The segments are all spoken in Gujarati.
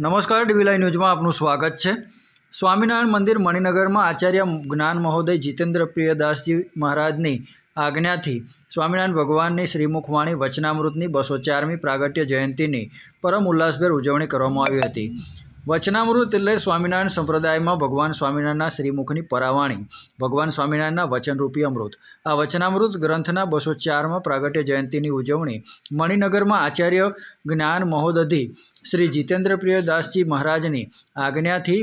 નમસ્કાર ડીવીલાઈ ન્યૂઝમાં આપનું સ્વાગત છે. સ્વામિનારાયણ મંદિર મણિનગરમાં આચાર્ય જ્ઞાન મહોદય જીતેન્દ્ર પ્રિયદાસજી મહારાજની આજ્ઞાથી સ્વામિનારાયણ ભગવાનની શ્રીમુખવાણી વચનામૃતની બસો ચારમી પ્રાગટ્ય જયંતિની પરમ ઉલ્લાસભેર ઉજવણી કરવામાં આવી હતી. વચનામૃત એટલે સ્વામિનારાયણ સંપ્રદાયમાં ભગવાન સ્વામિનારાયણના શ્રીમુખની પરાવાણી, ભગવાન સ્વામિનારાયણના વચનરૂપી અમૃત. આ વચનામૃત ગ્રંથના બસો ચારમાં પ્રાગટ્ય જયંતિની ઉજવણી મણિનગરમાં આચાર્ય જ્ઞાન મહોદધિ શ્રી જીતેન્દ્રપ્રિય દાસજી મહારાજની આજ્ઞાથી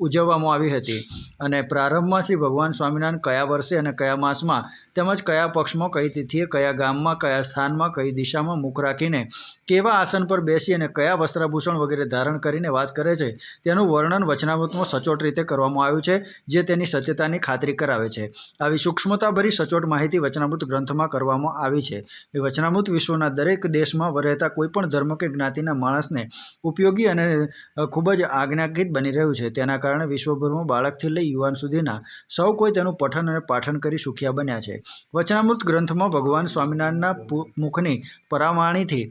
ઉજવવામાં આવી હતી. અને પ્રારંભમાં શ્રી ભગવાન સ્વામિનારાયણ કયા વર્ષે અને કયા માસમાં તેમજ કયા પક્ષમાં કઈ તિથિએ, કયા ગામમાં, કયા સ્થાનમાં, કઈ દિશામાં મુખ રાખીને, કેવા આસન પર બેસી અને કયા વસ્ત્રાભૂષણ વગેરે ધારણ કરીને વાત કરે છે, તેનું વર્ણન વચનામૃતમાં સચોટ રીતે કરવામાં આવ્યું છે, જે તેની સત્યતાની ખાતરી કરાવે છે. આવી સૂક્ષ્મતાભરી સચોટ માહિતી વચનામૃત ગ્રંથમાં કરવામાં આવી છે. એ વચનામૃત વિશ્વના દરેક દેશમાં રહેતા કોઈપણ ધર્મ કે જ્ઞાતિના માણસને ઉપયોગી અને ખૂબ જ આજ્ઞાકિત બની રહ્યું છે. તેના કારણે વિશ્વભરમાં બાળકથી લઈ યુવાન સુધીના સૌ કોઈ તેનું પઠન અને પાઠન કરી સુખિયા બન્યા છે. વચનામૃત ગ્રંથમાં ભગવાન સ્વામિનારાયણના મુખની પરાવાણીથી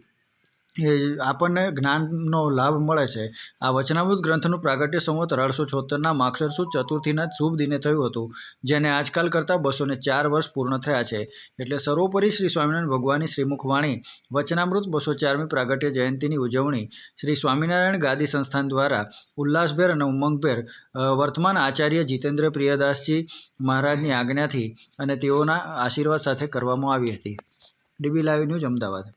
એ આપણને જ્ઞાનનો લાભ મળે છે. આ વચનામૃત ગ્રંથનું પ્રાગટ્ય સંવત અઢારસો છોતેરના માક્ષર ચતુર્થીના શુભ દિને થયું હતું, જેને આજકાલ કરતાં બસો ને ચાર વર્ષ પૂર્ણ થયા છે. એટલે સર્વોપરી શ્રી સ્વામિનારાયણ ભગવાનની શ્રીમુખ વાણી વચનામૃત બસો ચારમી પ્રાગટ્ય જયંતિની ઉજવણી, શ્રી સ્વામિનારાયણ ગાદી સંસ્થાન દ્વારા ઉલ્લાસભેર અને ઉમંગભેર વર્તમાન આચાર્ય જીતેન્દ્ર પ્રિયદાસજી મહારાજની આજ્ઞાથી અને તેઓના આશીર્વાદ સાથે કરવામાં આવી હતી. DB live news Ahmedabad.